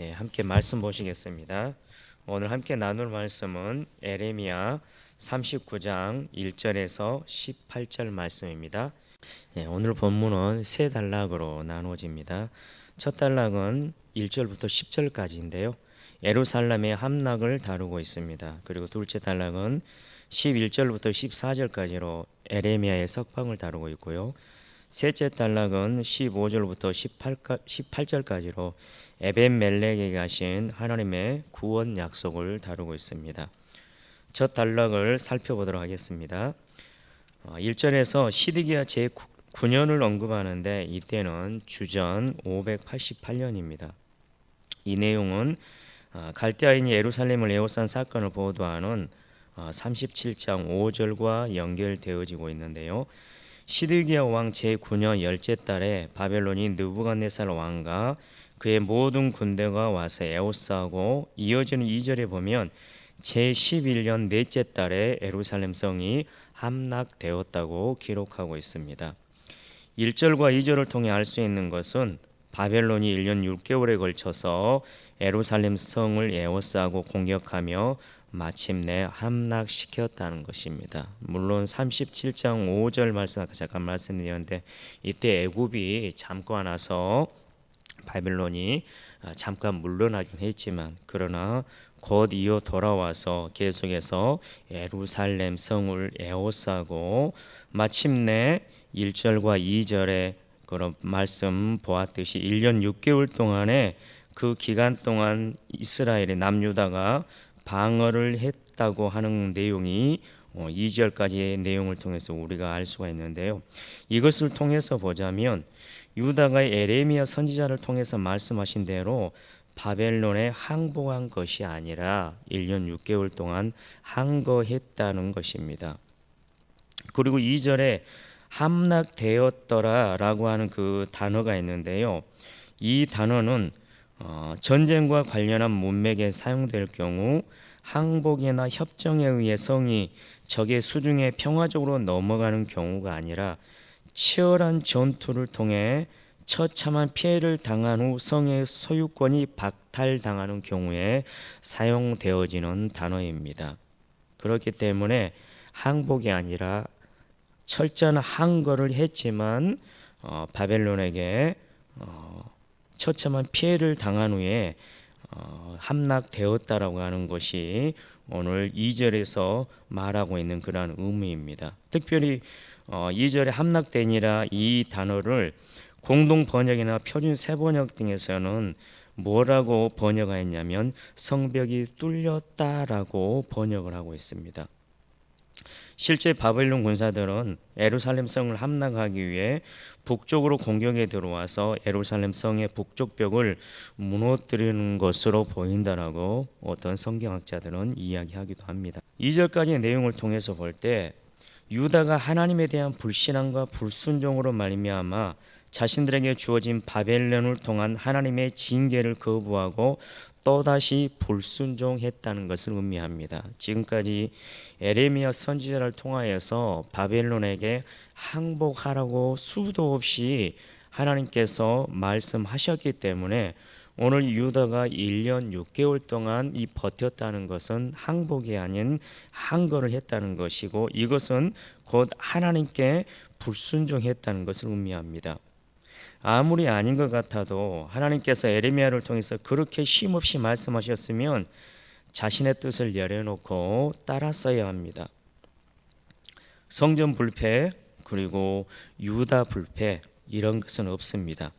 예, 함께 말씀 보시겠습니다. 오늘 함께 나눌 말씀은 에레미야 39장 1절에서 18절 말씀입니다. 예, 오늘 본문은 세 단락으로 나누어집니다. 첫 단락은 1절부터 10절까지인데요. 예루살렘의 함락을 다루고 있습니다. 그리고 둘째 단락은 11절부터 14절까지로 에레미야의 석방을 다루고 있고요. 셋째 단락은 15절부터 18, 18절까지로 에벤멜렉에 가신 하나님의 구원 약속을 다루고 있습니다. 첫 단락을 살펴보도록 하겠습니다. 1절에서 시드기야 제9년을 언급하는데 이때는 주전 588년입니다. 이 내용은 어, 갈대아인이 예루살렘을 에워싼 사건을 보도하는 37장 5절과 연결되어지고 있는데요. 시드기야 왕 제9년 열째 달에 바벨론이 느부갓네살 왕과 그의 모든 군대가 와서 에워싸고 이어지는 2절에 보면 제11년 넷째 달에 예루살렘 성이 함락되었다고 기록하고 있습니다. 1절과 2절을 통해 알 수 있는 것은 바벨론이 1년 6개월에 걸쳐서 예루살렘 성을 에워싸고 공격하며 마침내 함락시켰다는 것입니다. 물론 37장 5절 말씀 아까 잠깐 말씀드렸는데 이때 애굽이 잠깐 와서 바벨론이 잠깐 물러나긴 했지만 그러나 곧 이어 돌아와서 계속해서 예루살렘 성을 에워싸고 마침내 1절과 2절에 그런 말씀 보았듯이 1년 6개월 동안에 그 기간 동안 이스라엘의 남유다가 방어를 했다고 하는 내용이 2절까지의 내용을 통해서 우리가 알 수가 있는데요. 이것을 통해서 보자면 유다가 에레미야 선지자를 통해서 말씀하신 대로 바벨론에 항복한 것이 아니라 1년 6개월 동안 항거했다는 것입니다. 그리고 2절에 함락되었더라라고 하는 그 단어가 있는데요. 이 단어는 어, 전쟁과 관련한 문맥에 사용될 경우 항복이나 협정에 의해 성이 적의 수중에 평화적으로 넘어가는 경우가 아니라 치열한 전투를 통해 처참한 피해를 당한 후 성의 소유권이 박탈당하는 경우에 사용되어지는 단어입니다. 그렇기 때문에 항복이 아니라 철저한 항거를 했지만 어, 바벨론에게 어, 처참한 피해를 당한 후에 어, 함락되었다라고 하는 것이 오늘 2절에서 말하고 있는 그러한 의미입니다. 특별히 어, 2절에 함락되니라 이 단어를 공동 번역이나 표준 세 번역 등에서는 뭐라고 번역하였냐면 성벽이 뚫렸다라고 번역을 하고 있습니다. 실제 바벨론 군사들은 예루살렘 성을 함락하기 위해 북쪽으로 공격에 들어와서 예루살렘 성의 북쪽 벽을 무너뜨리는 것으로 보인다라고 어떤 성경학자들은 이야기하기도 합니다. 2절까지의 내용을 통해서 볼 때 유다가 하나님에 대한 불신앙과 불순종으로 말미암아 자신들에게 주어진 바벨론을 통한 하나님의 징계를 거부하고 또다시 불순종했다는 것을 의미합니다. 지금까지 에레미야 선지자를 통하여서 바벨론에게 항복하라고 수도 없이 하나님께서 말씀하셨기 때문에 오늘 유다가 1년 6개월 동안 이 버텼다는 것은 항복이 아닌 항거를 했다는 것이고 이것은 곧 하나님께 불순종했다는 것을 의미합니다. 아무리 아닌 것 같아도 하나님께서 에레미야를 통해서 그렇게 쉼없이 말씀하셨으면 자신의 뜻을 내려놓고 따랐어야 합니다. 성전 불패 그리고 유다 불패 이런 것은 없습니다.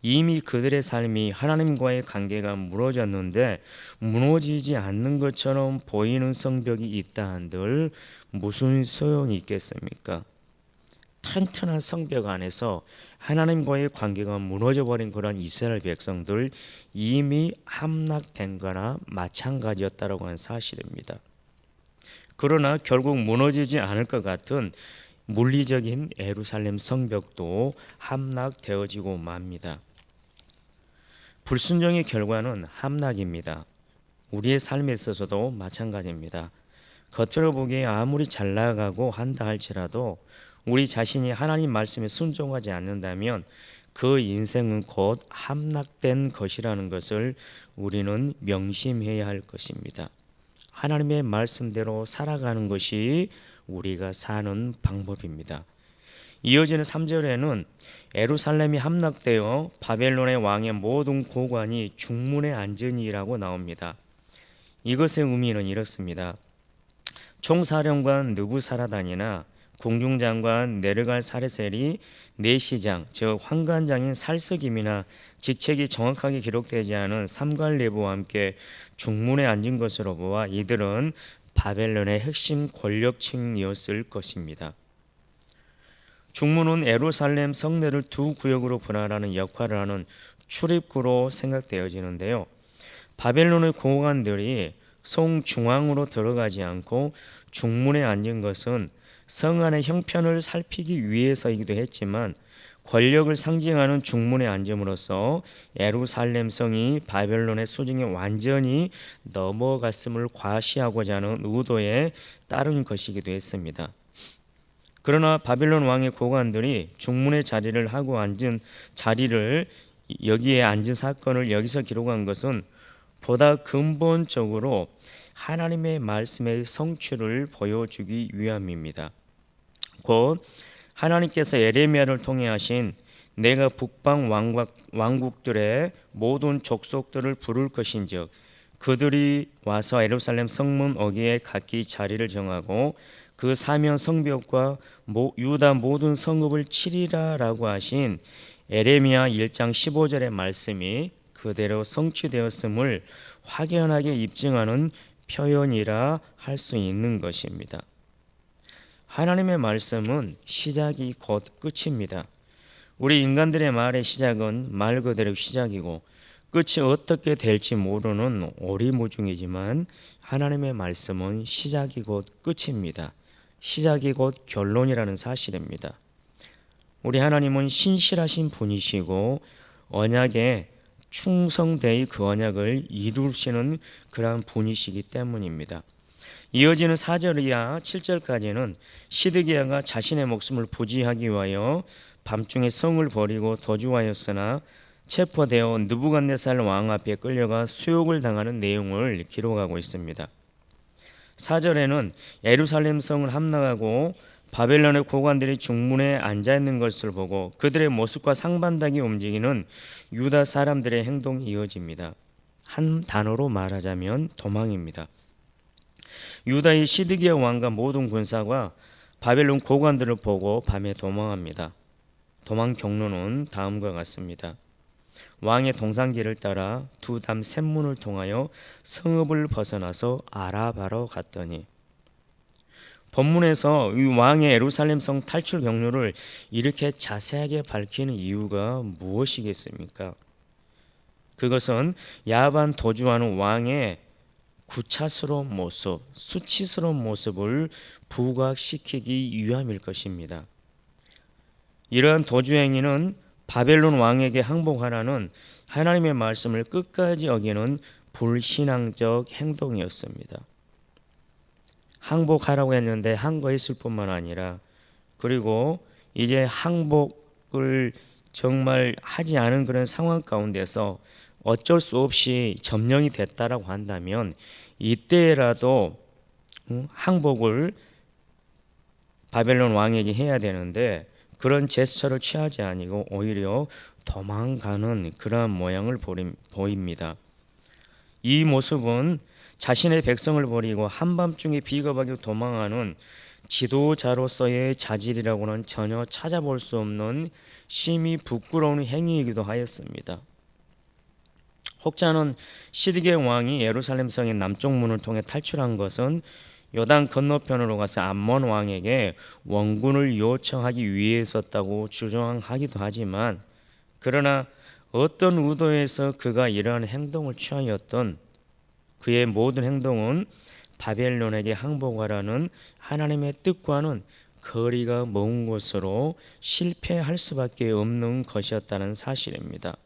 이미 그들의 삶이 하나님과의 관계가 무너졌는데 무너지지 않는 것처럼 보이는 성벽이 있다 한들 무슨 소용이 있겠습니까? 튼튼한 성벽 안에서 하나님과의 관계가 무너져 버린 그런 이스라엘 백성들 이미 함락된 거나 마찬가지였다라고 하는 사실입니다. 그러나 결국 무너지지 않을 것 같은 물리적인 에루살렘 성벽도 함락되어지고 맙니다. 불순종의 결과는 함락입니다. 우리의 삶에 있어서도 마찬가지입니다. 겉으로 보기에 아무리 잘 나가고 한다 할지라도 우리 자신이 하나님 말씀에 순종하지 않는다면 그 인생은 곧 함락된 것이라는 것을 우리는 명심해야 할 것입니다. 하나님의 말씀대로 살아가는 것이 우리가 사는 방법입니다. 이어지는 3절에는 에루살렘이 함락되어 바벨론의 왕의 모든 고관이 중문에 앉으니라고 나옵니다. 이것의 의미는 이렇습니다. 총사령관 느부사라단이나 궁중장관 네르갈 사레셀이 내시장 즉 환관장인 살스김이나 직책이 정확하게 기록되지 않은 삼갈레부와 함께 중문에 앉은 것으로 보아 이들은 바벨론의 핵심 권력층이었을 것입니다. 중문은 에루살렘 성내를 두 구역으로 분할하는 역할을 하는 출입구로 생각되어지는데요. 바벨론의 고관들이 성 중앙으로 들어가지 않고 중문에 앉은 것은 성 안의 형편을 살피기 위해서이기도 했지만 권력을 상징하는 중문에 앉음으로써 예루살렘 성이 바벨론의 수중에 완전히 넘어갔음을 과시하고자 하는 의도에 따른 것이기도 했습니다. 그러나 바벨론 왕의 고관들이 중문의 자리를 하고 앉은 자리를 여기에 앉은 사건을 여기서 기록한 것은 보다 근본적으로 하나님의 말씀의 성취를 보여주기 위함입니다. 곧 하나님께서 예레미야를 통해 하신 내가 북방 왕국, 왕국들의 모든 족속들을 부를 것인즉 그들이 와서 예루살렘 성문 어귀에 각기 자리를 정하고 그 사면 성벽과 유다 모든 성읍을 치리라라고 하신 에레미야 1장 15절의 말씀이 그대로 성취되었음을 확연하게 입증하는 표현이라 할 수 있는 것입니다. 하나님의 말씀은 시작이 곧 끝입니다. 우리 인간들의 말의 시작은 말 그대로 시작이고 끝이 어떻게 될지 모르는 오리무중이지만 하나님의 말씀은 시작이 곧 끝입니다. 시작이 곧 결론이라는 사실입니다. 우리 하나님은 신실하신 분이시고 언약에 충성되이 그 언약을 이루시는 그러한 분이시기 때문입니다. 이어지는 4절이야 7절까지는 시드기야가 자신의 목숨을 부지하기 위하여 밤중에 성을 버리고 도주하였으나 체포되어 느부갓네살 왕 앞에 끌려가 수욕을 당하는 내용을 기록하고 있습니다. 4절에는 예루살렘 성을 함락하고 바벨론의 고관들이 중문에 앉아 있는 것을 보고 그들의 모습과 상반되게 움직이는 유다 사람들의 행동이 이어집니다. 한 단어로 말하자면 도망입니다. 유다의 시드기야 왕과 모든 군사가 바벨론 고관들을 보고 밤에 도망합니다. 도망 경로는 다음과 같습니다. 왕의 동상길을 따라 두 담 샘문을 통하여 성읍을 벗어나서 아라바로 갔더니 본문에서 이 왕의 예루살렘 성 탈출 경로를 이렇게 자세하게 밝히는 이유가 무엇이겠습니까? 그것은 야반 도주하는 왕의 구차스러운 모습, 수치스러운 모습을 부각시키기 위함일 것입니다. 이러한 도주 행위는 바벨론 왕에게 항복하라는 하나님의 말씀을 끝까지 어기는 불신앙적 행동이었습니다. 항복하라고 했는데 항거했을 뿐만 아니라 그리고 이제 항복을 정말 하지 않은 그런 상황 가운데서 어쩔 수 없이 점령이 됐다라고 한다면 이때라도 항복을 바벨론 왕에게 해야 되는데 그런 제스처를 취하지 아니고 오히려 도망가는 그러한 모양을 보입니다. 이 모습은 자신의 백성을 버리고 한밤중에 비겁하게 도망하는 지도자로서의 자질이라고는 전혀 찾아볼 수 없는 심히 부끄러운 행위이기도 하였습니다. 혹자는 시드게 왕이 예루살렘 성의 남쪽 문을 통해 탈출한 것은 요단 건너편으로 가서 암몬 왕에게 원군을 요청하기 위해서였다고 주장하기도 하지만 그러나 어떤 의도에서 그가 이러한 행동을 취하였던 그의 모든 행동은 바벨론에게 항복하라는 하나님의 뜻과는 거리가 먼 곳으로 실패할 수밖에 없는 것이었다는 사실입니다.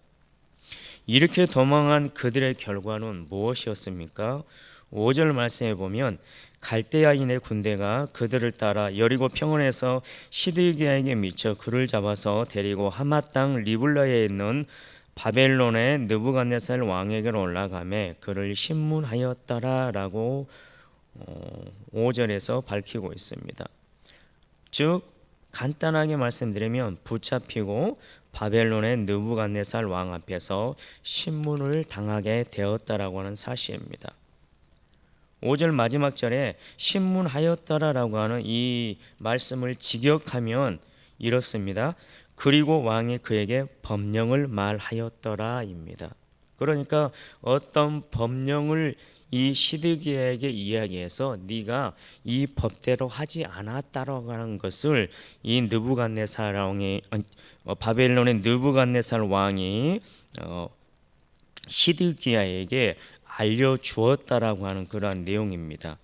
이렇게 도망한 그들의 결과는 무엇이었습니까? 5절 말씀해 보면 갈대아인의 군대가 그들을 따라 여리고 평원에서 시드기야에게 미쳐 그를 잡아서 데리고 하마 땅 리블라에 있는 바벨론의 느부갓네살 왕에게로 올라가매 그를 신문하였더라라고 어, 5절에서 밝히고 있습니다. 즉 간단하게 말씀드리면 붙잡히고 바벨론의 느부갓네살 왕 앞에서 신문을 당하게 되었다라고 하는 사실입니다. 5절 마지막 절에 신문하였더라라고 하는 이 말씀을 직역하면 이렇습니다. 그리고 왕이 그에게 법령을 말하였더라입니다. 그러니까 어떤 법령을 이 시드기야에게 이야기해서 네가 이 법대로 하지 않았다라고 하는 것을 이 느부갓네살 왕이 어, 바벨론의 느부갓네살 왕이 어, 시드기야에게 알려 주었다라고 하는 그러한 내용입니다.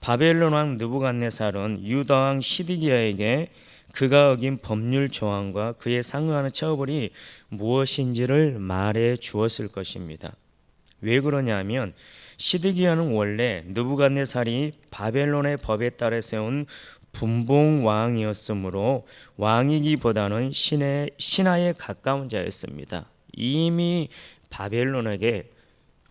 바벨론 왕 느부갓네살은 유다 왕 시드기야에게 그가 어긴 법률 조항과 그에 상응하는 처벌이 무엇인지를 말해 주었을 것입니다. 왜 그러냐면 시드기야는 원래 느부갓네살이 바벨론의 법에 따라 세운 분봉 왕이었으므로 왕이기보다는 신의 신하에 가까운 자였습니다. 이미 바벨론에게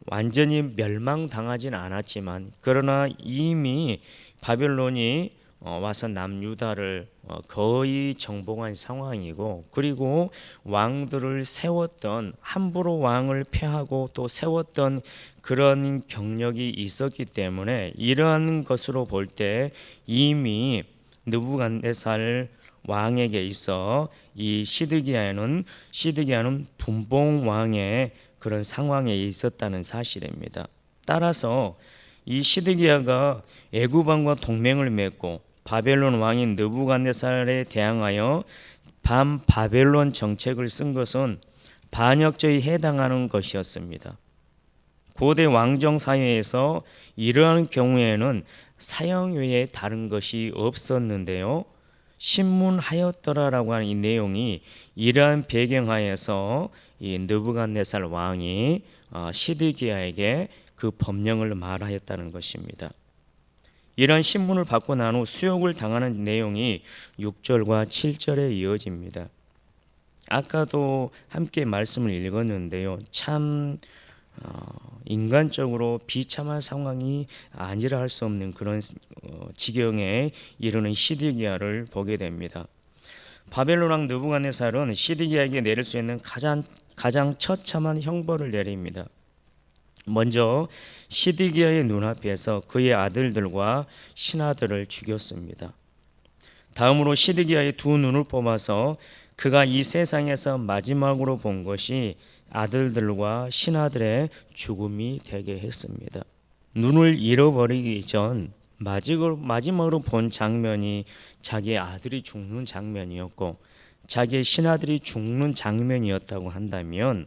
완전히 멸망당하진 않았지만 그러나 이미 바벨론이 어, 와서 남유다를 어, 거의 정복한 상황이고 그리고 왕들을 세웠던 함부로 왕을 폐하고 또 세웠던 그런 경력이 있었기 때문에 이러한 것으로 볼 때 이미 느부갓네살 왕에게 있어 이 시드기야는 시드기야는 분봉 왕의 그런 상황에 있었다는 사실입니다. 따라서 이 시드기야가 애굽 왕과 동맹을 맺고 바벨론 왕인 느부갓네살에 대항하여 반 바벨론 정책을 쓴 것은 반역죄에 해당하는 것이었습니다. 고대 왕정 사회에서 이러한 경우에는 사형 외에 다른 것이 없었는데요. 신문하였더라라고 하는 이 내용이 이러한 배경하에서 이 느부갓네살 왕이 어, 시드기야에게 그 법령을 말하였다는 것입니다. 이러한 신문을 받고 난 후 수욕을 당하는 내용이 6절과 7절에 이어집니다. 아까도 함께 말씀을 읽었는데요. 참 어, 인간적으로 비참한 상황이 아니라 할 수 없는 그런 어, 지경에 이르는 시드기야를 보게 됩니다. 바벨론 왕 느부갓네살은 시드기야에게 내릴 수 있는 가장 가장 처참한 형벌을 내립니다. 먼저 시드기야의 눈앞에서 그의 아들들과 신하들을 죽였습니다. 다음으로 시드기야의 두 눈을 뽑아서 그가 이 세상에서 마지막으로 본 것이 아들들과 신하들의 죽음이 되게 했습니다. 눈을 잃어버리기 전 마지막으로 본 장면이 자기 아들이 죽는 장면이었고 자기의 신하들이 죽는 장면이었다고 한다면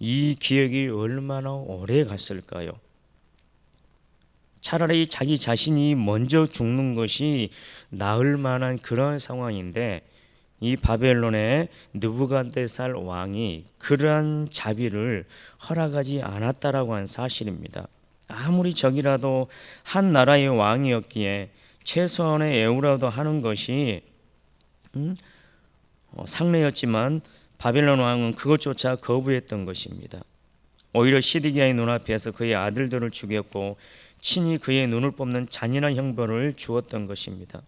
이 기억이 얼마나 오래 갔을까요? 차라리 자기 자신이 먼저 죽는 것이 나을 만한 그런 상황인데 이 바벨론의 느부갓네살 왕이 그러한 자비를 허락하지 않았다라고 한 사실입니다. 아무리 적이라도 한 나라의 왕이었기에 최소한의 애우라도 하는 것이 음? 어, 상례였지만 바벨론 왕은 그것조차 거부했던 것입니다. 오히려 시드기야의 눈앞에서 그의 아들들을 죽였고 친히 그의 눈을 뽑는 잔인한 형벌을 주었던 것입니다.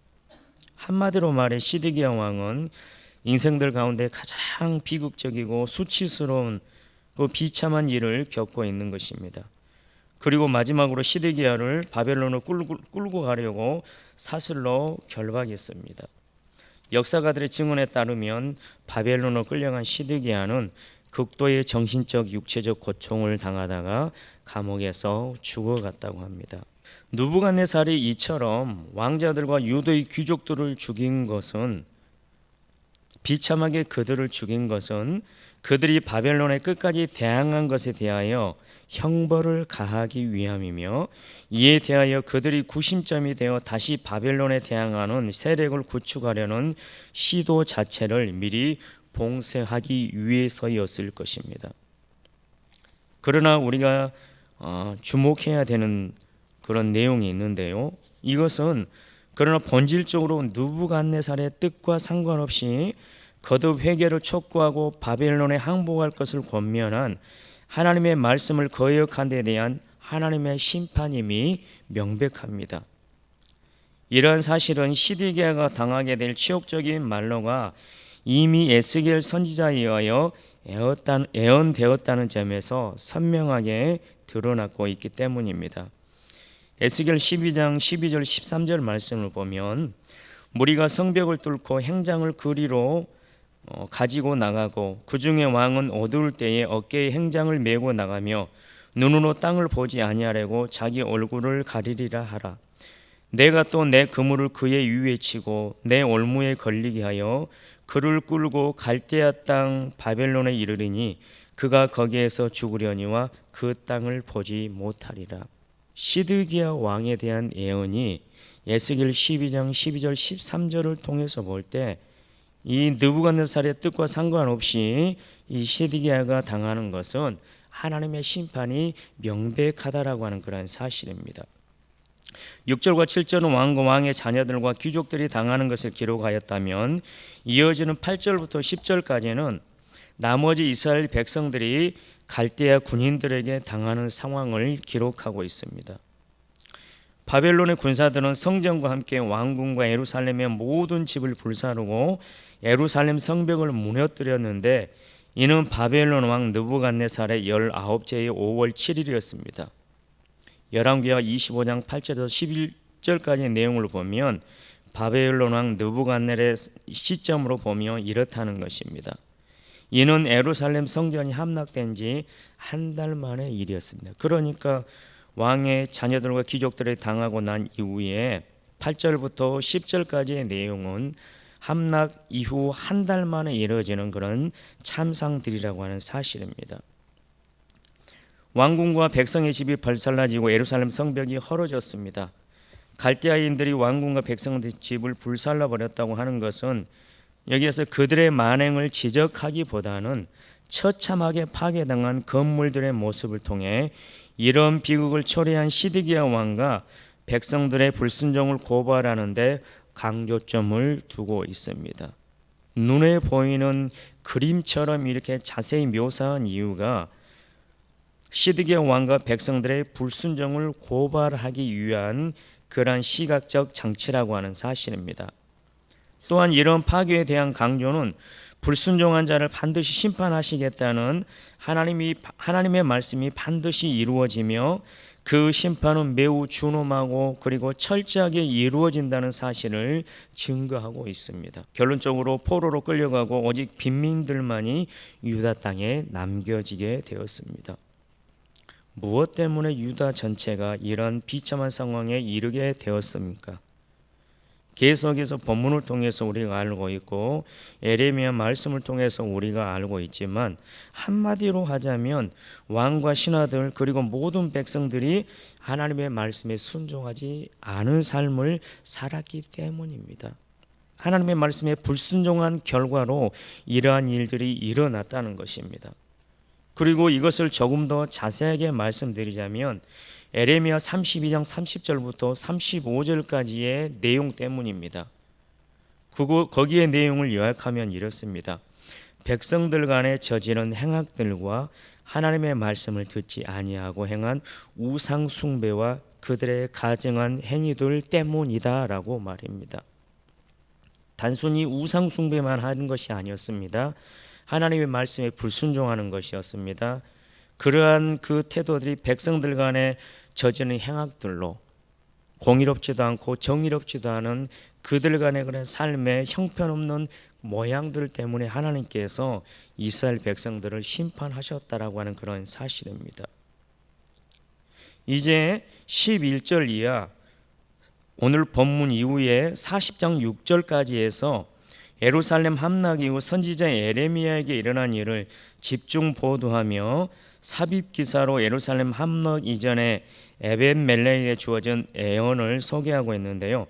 한마디로 말해 시드기야 왕은 인생들 가운데 가장 비극적이고 수치스러운 그 비참한 일을 겪고 있는 것입니다. 그리고 마지막으로 시드기야를 바벨론으로 끌고 가려고 사슬로 결박했습니다. 역사가들의 증언에 따르면 바벨론으로 끌려간 시드기야는 극도의 정신적 육체적 고통을 당하다가 감옥에서 죽어갔다고 합니다. 누부갓네살이 이처럼 왕자들과 유도의 귀족들을 죽인 것은 비참하게 그들을 죽인 것은 그들이 바벨론에 끝까지 대항한 것에 대하여 형벌을 가하기 위함이며 이에 대하여 그들이 구심점이 되어 다시 바벨론에 대항하는 세력을 구축하려는 시도 자체를 미리 봉쇄하기 위해서였을 것입니다. 그러나 우리가 어, 주목해야 되는 그런 내용이 있는데요. 이것은 그러나 본질적으로 누부갓네살의 뜻과 상관없이 거듭 회개를 촉구하고 바벨론에 항복할 것을 권면한 하나님의 말씀을 거역한 데 대한 하나님의 심판임이 명백합니다. 이러한 사실은 시디게아가 당하게 될 치욕적인 말로가 이미 에스겔 선지자에 의하여 예언되었다는 점에서 선명하게 드러났고 있기 때문입니다. 에스겔 12장 12절 13절 말씀을 보면 무리가 성벽을 뚫고 행장을 그리로 어, 가지고 나가고 그 중에 왕은 어두울 때에 어깨에 행장을 메고 나가며 눈으로 땅을 보지 아니하려고 자기 얼굴을 가리리라 하라. 내가 또 내 그물을 그의 위에 치고 내 올무에 걸리게 하여 그를 끌고 갈대아 땅 바벨론에 이르리니 그가 거기에서 죽으려니와 그 땅을 보지 못하리라. 시드기야 왕에 대한 예언이 예스겔 12장 12절 13절을 통해서 볼때 이 느부갓네살의 뜻과 상관없이 이 시드기야가 당하는 것은 하나님의 심판이 명백하다라고 하는 그런 사실입니다. 6절과 7절은 왕과 왕의 자녀들과 귀족들이 당하는 것을 기록하였다면 이어지는 8절부터 10절까지는 나머지 이스라엘 백성들이 갈대아 군인들에게 당하는 상황을 기록하고 있습니다. 바벨론의 군사들은 성전과 함께 왕궁과 예루살렘의 모든 집을 불사르고 예루살렘 성벽을 무너뜨렸는데 이는 바벨론 왕 느부갓네살의 19제의 5월 7일이었습니다. 열왕기하 25장 8절에서 11절까지의 내용을 보면 바벨론 왕 느부갓네의 시점으로 보면 이렇다는 것입니다. 이는 에루살렘 성전이 함락된 지 한 달 만의 일이었습니다. 그러니까 왕의 자녀들과 귀족들이 당하고 난 이후에 8절부터 10절까지의 내용은 함락 이후 한 달 만에 이루어지는 그런 참상들이라고 하는 사실입니다. 왕궁과 백성의 집이 발살라지고 예루살렘 성벽이 헐어졌습니다. 갈대아인들이 왕궁과 백성의 집을 불살라 버렸다고 하는 것은 여기에서 그들의 만행을 지적하기보다는 처참하게 파괴당한 건물들의 모습을 통해 이런 비극을 초래한 시드기야 왕과 백성들의 불순종을 고발하는데 강조점을 두고 있습니다. 눈에 보이는 그림처럼 이렇게 자세히 묘사한 이유가 시드기야 왕과 백성들의 불순종을 고발하기 위한 그러한 시각적 장치라고 하는 사실입니다. 또한 이런 파괴에 대한 강조는 불순종한 자를 반드시 심판하시겠다는 하나님이 하나님의 말씀이 반드시 이루어지며 그 심판은 매우 준엄하고 그리고 철저하게 이루어진다는 사실을 증거하고 있습니다. 결론적으로 포로로 끌려가고 오직 빈민들만이 유다 땅에 남겨지게 되었습니다. 무엇 때문에 유다 전체가 이런 비참한 상황에 이르게 되었습니까? 계속해서 본문을 통해서 우리가 알고 있고 에레미야 말씀을 통해서 우리가 알고 있지만 한마디로 하자면 왕과 신하들 그리고 모든 백성들이 하나님의 말씀에 순종하지 않은 삶을 살았기 때문입니다. 하나님의 말씀에 불순종한 결과로 이러한 일들이 일어났다는 것입니다. 그리고 이것을 조금 더 자세하게 말씀드리자면 에레미야 32장 30절부터 35절까지의 내용 때문입니다. 그거 거기에 내용을 요약하면 이렇습니다. 백성들 간에 저지른 행악들과 하나님의 말씀을 듣지 아니하고 행한 우상 숭배와 그들의 가증한 행위들 때문이다라고 말입니다. 단순히 우상 숭배만 하는 것이 아니었습니다. 하나님의 말씀에 불순종하는 것이었습니다. 그러한 그 태도들이 백성들 간에 저지른 행악들로 공의롭지도 않고 정의롭지도 않은 그들 간의 그런 삶의 형편없는 모양들 때문에 하나님께서 이스라엘 백성들을 심판하셨다라고 하는 그런 사실입니다. 이제 11절 이하 오늘 본문 이후에 40장 6절까지에서 예루살렘 함락 이후 선지자 에레미야에게 일어난 일을 집중 보도하며 삽입 기사로 예루살렘 함락 이전에 에벤 멜레에게 주어진 애언을 소개하고 있는데요.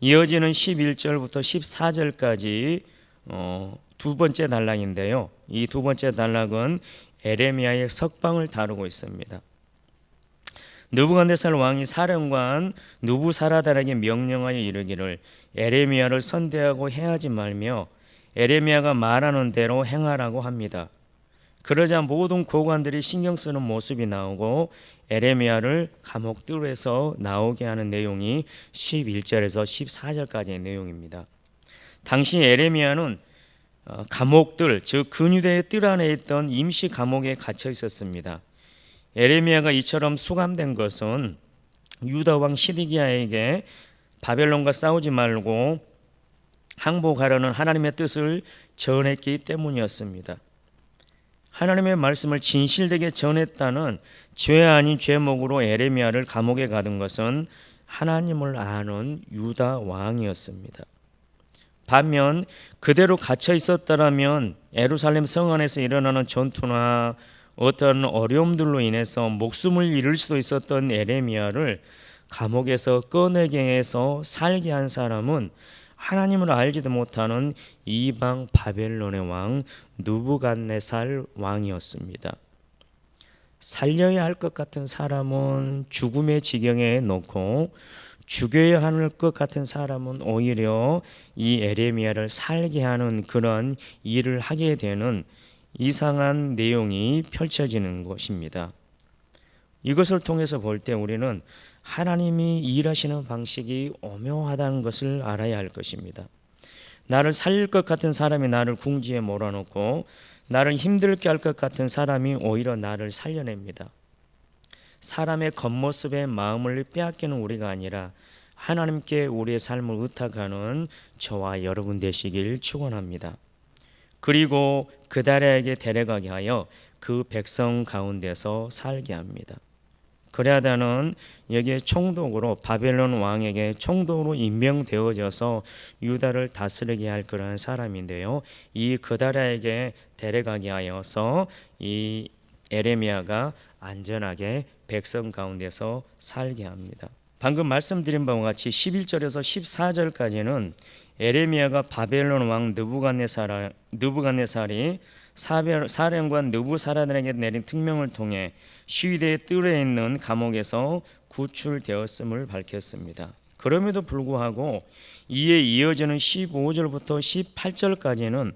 이어지는 11절부터 14절까지 어, 두 번째 단락인데요. 이 두 번째 단락은 에레미야의 석방을 다루고 있습니다. 느부갓네살 왕이 사령관 누부사라단에게 명령하여 이르기를 에레미야를 선대하고 해하지 말며 에레미야가 말하는 대로 행하라고 합니다. 그러자 모든 고관들이 신경 쓰는 모습이 나오고 에레미야를 감옥 뜰에서 나오게 하는 내용이 11절에서 14절까지의 내용입니다. 당시 에레미야는 어, 감옥들 즉 근유대의 뜰 안에 있던 임시 감옥에 갇혀 있었습니다. 에레미야가 이처럼 수감된 것은 유다 왕 시디기야에게 바벨론과 싸우지 말고 항복하려는 하나님의 뜻을 전했기 때문이었습니다. 하나님의 말씀을 진실되게 전했다는 죄 아닌 죄목으로 에레미야를 감옥에 가둔 것은 하나님을 아는 유다 왕이었습니다. 반면 그대로 갇혀 있었다라면 에루살렘 성 안에서 일어나는 전투나 어떤 어려움들로 인해서 목숨을 잃을 수도 있었던 에레미야를 감옥에서 꺼내게 해서 살게 한 사람은 하나님을 알지도 못하는 이방 바벨론의 왕 누부갓네살 왕이었습니다. 살려야 할 것 같은 사람은 죽음의 지경에 놓고 죽여야 할 것 같은 사람은 오히려 이 에레미야를 살게 하는 그런 일을 하게 되는 이상한 내용이 펼쳐지는 것입니다. 이것을 통해서 볼 때 우리는 하나님이 일하시는 방식이 오묘하다는 것을 알아야 할 것입니다. 나를 살릴 것 같은 사람이 나를 궁지에 몰아넣고 나를 힘들게 할 것 같은 사람이 오히려 나를 살려냅니다. 사람의 겉모습의 마음을 빼앗기는 우리가 아니라 하나님께 우리의 삶을 의탁하는 저와 여러분 되시길 축원합니다. 그리고 그달에게 데려가게 하여 그 백성 가운데서 살게 합니다. 나는 여기에 총독으로 바벨론 왕에게 총독으로 임명되어져서 유다를 다스리게 할 그런 사람인데요. 이 그다라에게 데려가게 하여서 이 에레미야가 안전하게 백성 가운데서 살게 합니다. 방금 말씀드린 바와 같이 11절에서 14절까지는 에레미야가 바벨론 왕 느부갓네살 느부갓네살이 사령관 느부사라단에게 내린 특명을 통해 시위대의 뜰에 있는 감옥에서 구출되었음을 밝혔습니다. 그럼에도 불구하고 이에 이어지는 15절부터 18절까지는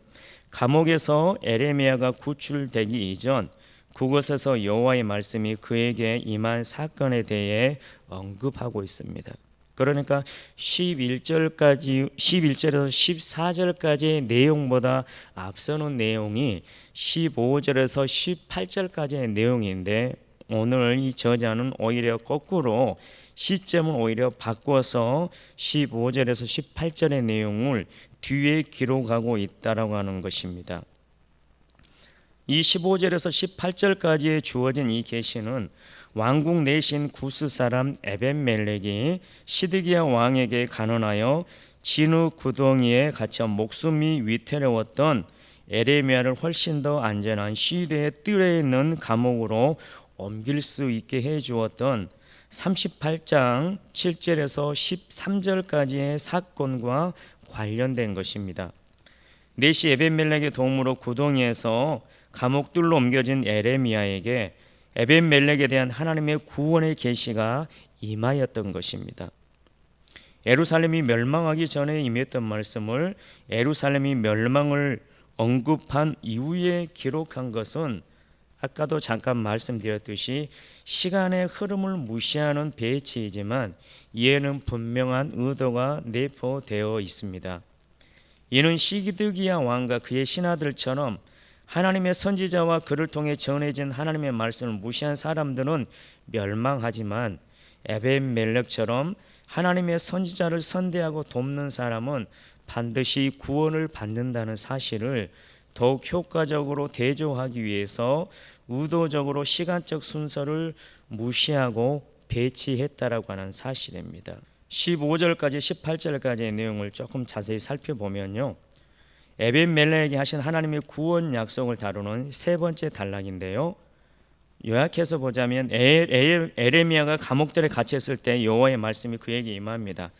감옥에서 에레미야가 구출되기 이전 그곳에서 여호와의 말씀이 그에게 임한 사건에 대해 언급하고 있습니다. 그러니까 11절까지 11절에서 14절까지의 내용보다 앞서는 내용이 15절에서 18절까지의 내용인데 오늘 이 저자는 오히려 거꾸로 시점을 오히려 바꿔서 15절에서 18절의 내용을 뒤에 기록하고 있다라고 하는 것입니다. 이 15절에서 18절까지에 주어진 이 계시는 왕국 내신 구스 사람 에벤멜렉이 시드기야 왕에게 간언하여 진흙 구덩이에 갇혀 목숨이 위태로웠던 에레미야를 훨씬 더 안전한 시대의 뜰에 있는 감옥으로 옮길 수 있게 해 주었던 38장 7절에서 13절까지의 사건과 관련된 것입니다. 네시 에벤멜렉의 도움으로 구덩이에서 감옥들로 옮겨진 에레미야에게 에벤멜렉에 대한 하나님의 구원의 계시가 임하였던 것입니다. 에루살렘이 멸망하기 전에 임했던 말씀을 에루살렘이 멸망을 언급한 이후에 기록한 것은 아까도 잠깐 말씀드렸듯이 시간의 흐름을 무시하는 배치이지만 이에는 분명한 의도가 내포되어 있습니다. 이는 시기드기야 왕과 그의 신하들처럼 하나님의 선지자와 그를 통해 전해진 하나님의 말씀을 무시한 사람들은 멸망하지만 에벤멜렉처럼 하나님의 선지자를 선대하고 돕는 사람은 반드시 구원을 받는다는 사실을 더욱 효과적으로 대조하기 위해서 의도적으로 시간적 순서를 무시하고 배치했다라고 하는 사실입니다. 15절까지 18절까지의 내용을 조금 자세히 살펴보면요. 에벤멜렉에게 하신 하나님의 구원 약속을 다루는 세 번째 단락인데요. 요약해서 보자면 에레미야가 감옥들에 갇혔을 때 여호와의 말씀이 그에게 임합니다.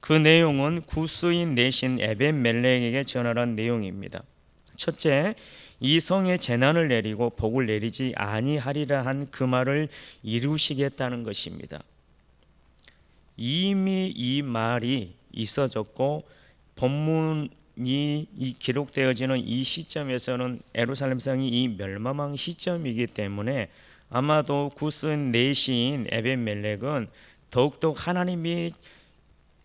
그 내용은 구스인 내신 에벤멜렉에게 전하는 내용입니다. 첫째, 이 성에 재난을 내리고 복을 내리지 아니하리라 한 그 말을 이루시겠다는 것입니다. 이미 이 말이 있어졌고 본문 이 이 기록되어지는 이 시점에서는 에루살렘 성이 이 멸망한 시점이기 때문에 아마도 구스 내시인 에벤멜렉은 더욱더 하나님이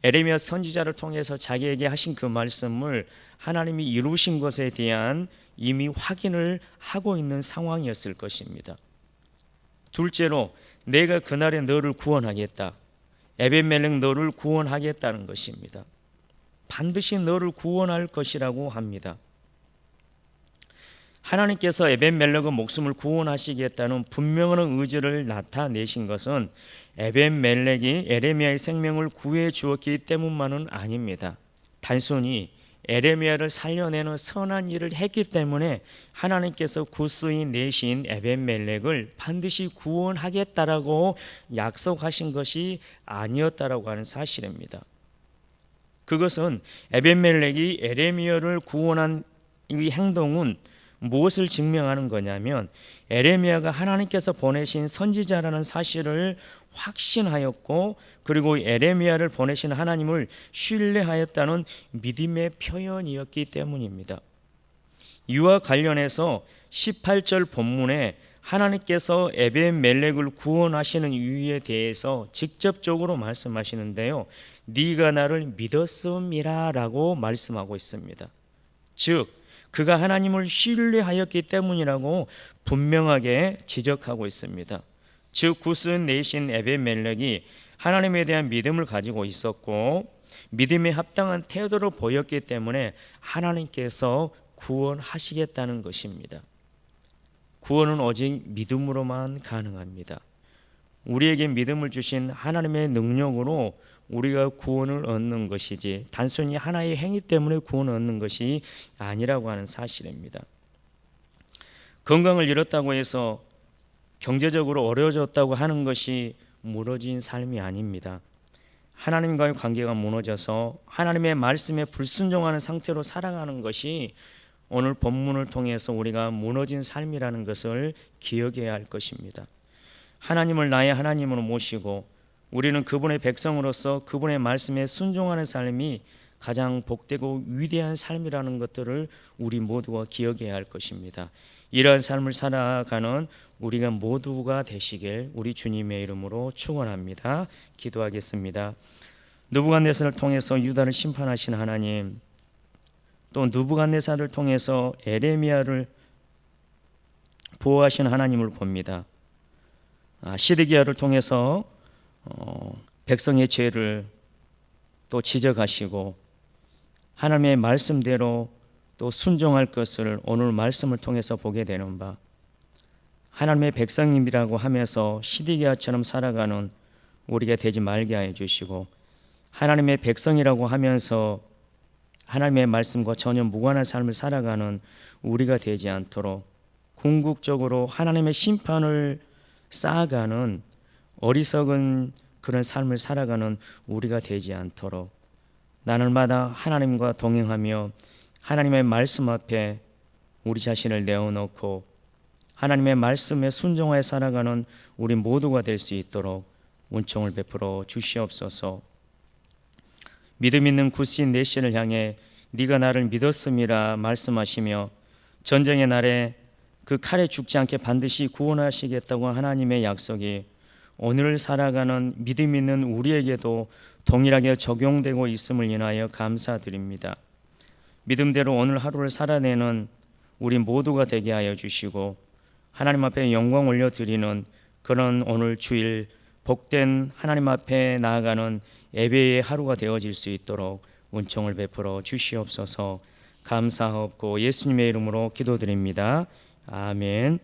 에레미야 선지자를 통해서 자기에게 하신 그 말씀을 하나님이 이루신 것에 대한 이미 확인을 하고 있는 상황이었을 것입니다. 둘째로 내가 그날에 너를 구원하겠다. 에벤멜렉 너를 구원하겠다는 것입니다. 반드시 너를 구원할 것이라고 합니다. 하나님께서 에벤멜렉의 목숨을 구원하시겠다는 분명한 의지를 나타내신 것은 에벤멜렉이 에레미야의 생명을 구해 주었기 때문만은 아닙니다. 단순히 에레미야를 살려내는 선한 일을 했기 때문에 하나님께서 구스인 내신 에벤멜렉을 반드시 구원하겠다라고 약속하신 것이 아니었다라고 하는 사실입니다. 그것은 에벤멜렉이 에레미야를 구원한 이 행동은 무엇을 증명하는 거냐면 에레미야가 하나님께서 보내신 선지자라는 사실을 확신하였고 그리고 에레미야를 보내신 하나님을 신뢰하였다는 믿음의 표현이었기 때문입니다. 이와 관련해서 18절 본문에 하나님께서 에벤멜렉을 구원하시는 이유에 대해서 직접적으로 말씀하시는데요. 네가 나를 믿었음이라라고 말씀하고 있습니다. 즉 그가 하나님을 신뢰하였기 때문이라고 분명하게 지적하고 있습니다. 즉 구스는 내신 에벤멜렉이 하나님에 대한 믿음을 가지고 있었고 믿음에 합당한 태도를 보였기 때문에 하나님께서 구원하시겠다는 것입니다. 구원은 오직 믿음으로만 가능합니다. 우리에게 믿음을 주신 하나님의 능력으로 우리가 구원을 얻는 것이지 단순히 하나의 행위 때문에 구원을 얻는 것이 아니라고 하는 사실입니다. 건강을 잃었다고 해서 경제적으로 어려워졌다고 하는 것이 무너진 삶이 아닙니다. 하나님과의 관계가 무너져서 하나님의 말씀에 불순종하는 상태로 살아가는 것이 오늘 본문을 통해서 우리가 무너진 삶이라는 것을 기억해야 할 것입니다. 하나님을 나의 하나님으로 모시고 우리는 그분의 백성으로서 그분의 말씀에 순종하는 삶이 가장 복되고 위대한 삶이라는 것들을 우리 모두가 기억해야 할 것입니다. 이러한 삶을 살아가는 우리가 모두가 되시길 우리 주님의 이름으로 축원합니다. 기도하겠습니다. 누부갓네살을 통해서 유다를 심판하신 하나님, 또 누부갓네살을 통해서 에레미야를 보호하신 하나님을 봅니다. 아, 시드기야를 통해서 어, 백성의 죄를 또 지적하시고 하나님의 말씀대로 또 순종할 것을 오늘 말씀을 통해서 보게 되는 바 하나님의 백성님이라고 하면서 시디기아처럼 살아가는 우리가 되지 말게 하여 주시고 하나님의 백성이라고 하면서 하나님의 말씀과 전혀 무관한 삶을 살아가는 우리가 되지 않도록 궁극적으로 하나님의 심판을 쌓아가는 어리석은 그런 삶을 살아가는 우리가 되지 않도록 나날마다 하나님과 동행하며 하나님의 말씀 앞에 우리 자신을 내어놓고 하나님의 말씀에 순종하여 살아가는 우리 모두가 될 수 있도록 은총을 베풀어 주시옵소서. 믿음 있는 구신 내신을 향해 네가 나를 믿었음이라 말씀하시며 전쟁의 날에 그 칼에 죽지 않게 반드시 구원하시겠다고 하나님의 약속이 오늘 살아가는 믿음 있는 우리에게도 동일하게 적용되고 있음을 인하여 감사드립니다. 믿음대로 오늘 하루를 살아내는 우리 모두가 되게 하여 주시고 하나님 앞에 영광 올려 드리는 그런 오늘 주일 복된 하나님 앞에 나아가는 예배의 하루가 되어질 수 있도록 은총을 베풀어 주시옵소서 감사하옵고 예수님의 이름으로 기도드립니다. 아멘.